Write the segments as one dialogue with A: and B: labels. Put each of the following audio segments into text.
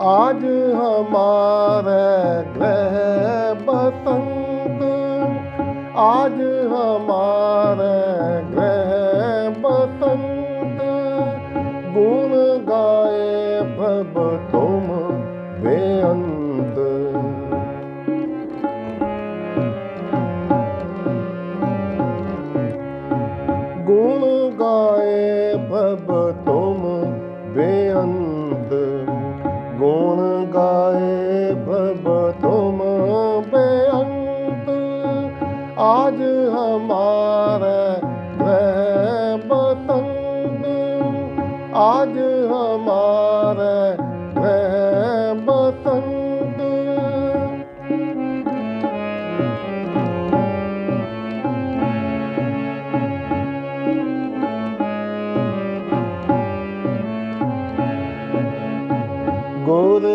A: आज हमारे ग्रह बसंत आज हमारे ग्रह बसंत गुण गाए भव तुम बेअंत गुण गाए भव तुम बेअंत ਹਮਾਰੇ ਗ੍ਰਹਿ ਬਸੰਤ ਗੁਰ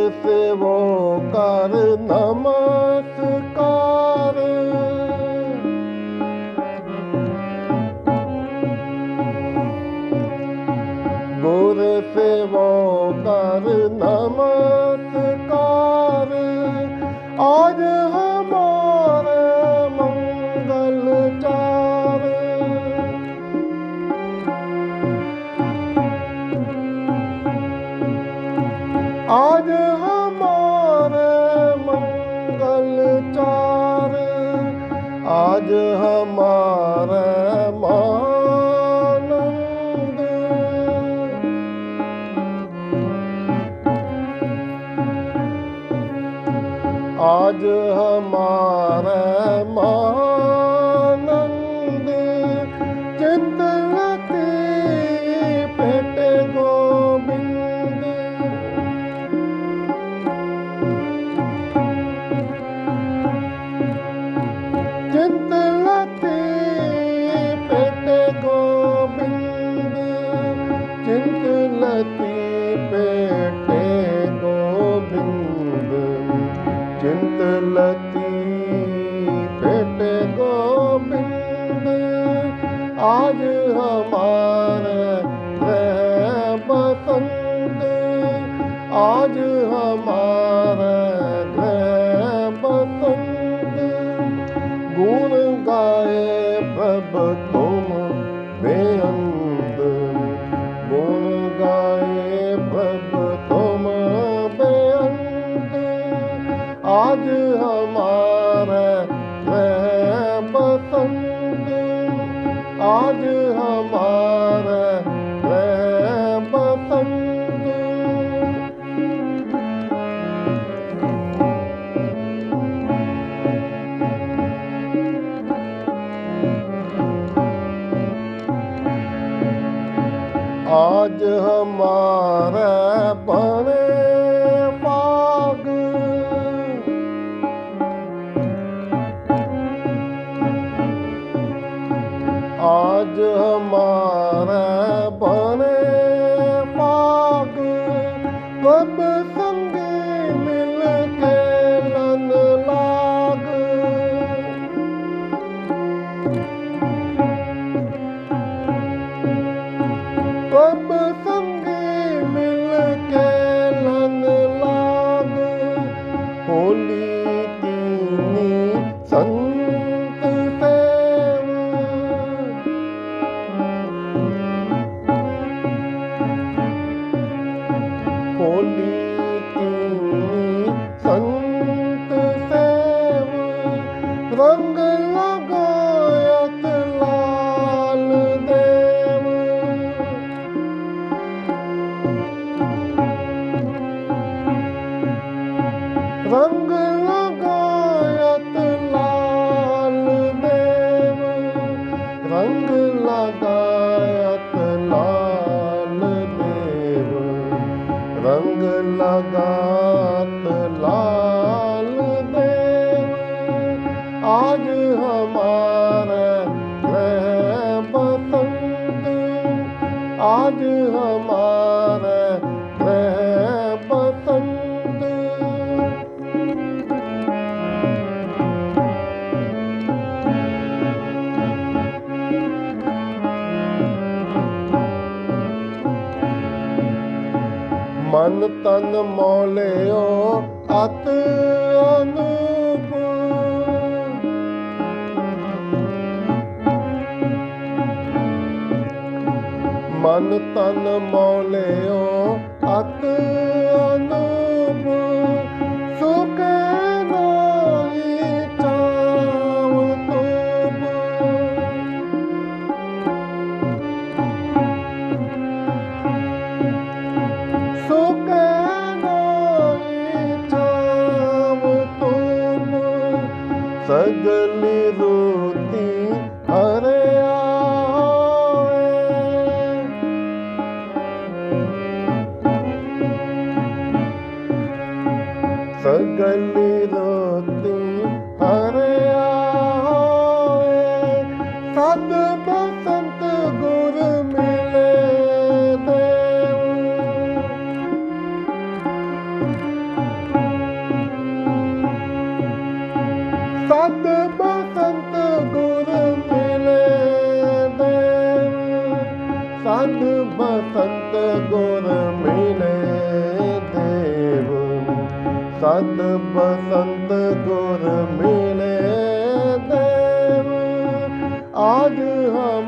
A: आज हमारे मानंद आज हमारे ਚਿੰਤ ਲਤੀ ਗੋਬਿੰਦ ਚਿੰਤ ਲਤੀ ਗੋਬਿੰਦ ਆਜ ਹਮਾਰ ਰਹਿ ਆਜ ਹਮਾਰ आज हमारे ग्रह बसंत आज हमारे ग्रह बसंत आज हमारे आज हमारे ਬੀਤੀ ਸੰਤ ਸੇਵ ਰੰਗ ਲਗਾਇਤ ਲਾਲ ਦੇਵ ਰੰਗ लगात लाल देव आज हमारे ग्रह बसंत आज हमारे ਤਨ ਮੌਲਿਓ ਅਤ ਅਨੂਪ। ਮਨ ਤਨ ਮੌਲਿਓ ਅਤ गली ਸਤ ਬਸੰਤ ਗੁਰ ਮਿਲੇ ਦੇਵ ਆਜ ਹਮ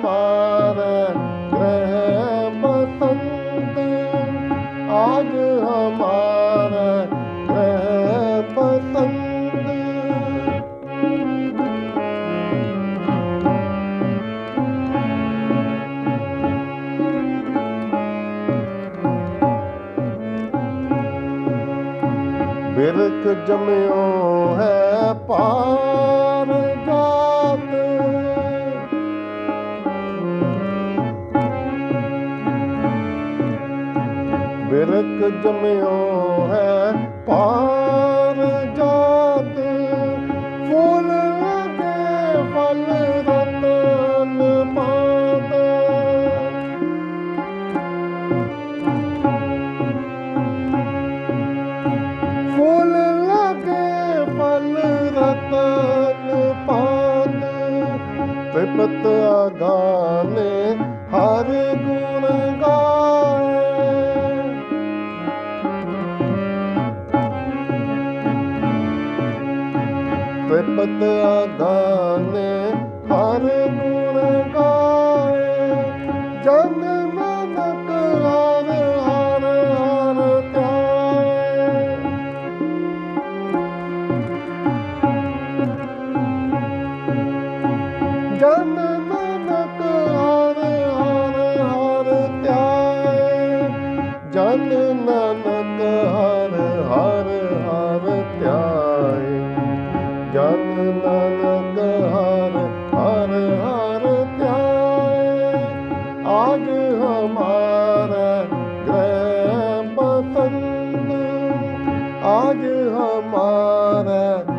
A: ਜਮਿਓ ਹੈ ਪਾਰ ਜਾਤ। ਬਿਰਖ ਜਮਿਓ ਹੈ ਪਾਰ ਜਾਤ। ਫੁੱਲ ਲਗੇ ਫਲ ਰਤਨ ਤ੍ਰਿਪਤ ਹਰ ਗੁਣ ਗਾਏ ਤ੍ਰਿਪਤ ਆਗਾਨੇ ਨਾਨਕ ਹਰ ਹਰ ਹਰ ਧਿਆਏ। ਜਨ ਨਾਨਕ ਹਰ ਹਰ ਹਰ ਧਿਆਏ। ਆਜ ਹਮਾਰਾ ਗ੍ਰਹਿ ਬਸੰਤ ਆਜ ਹਮਾਰਾ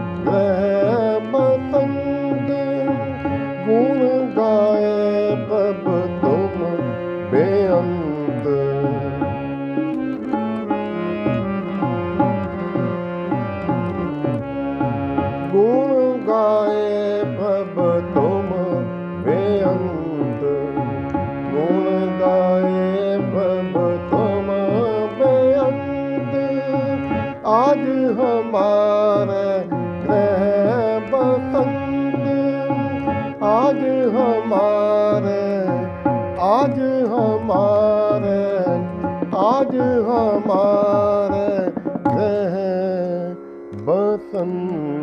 A: ਗੁਣ ਗਾਏ ਪ੍ਰਭ ਤੁਮ ਬੇਅੰਤ। ਗੁਣ ਗਾਏ ਭਵ ਤੁਮ ਬੇਅੰਤ। ਆਜ ਹਮਾਰੇ ਗ੍ਰਹਿ ਬਸੰਤ। ਆਜ ਹਮਾਰੇ ਆਜ ਹਮਾਰੇ ਆਜ ਹਮਾਰੇ ਗ੍ਰਹਿ ਬਸੰਤ।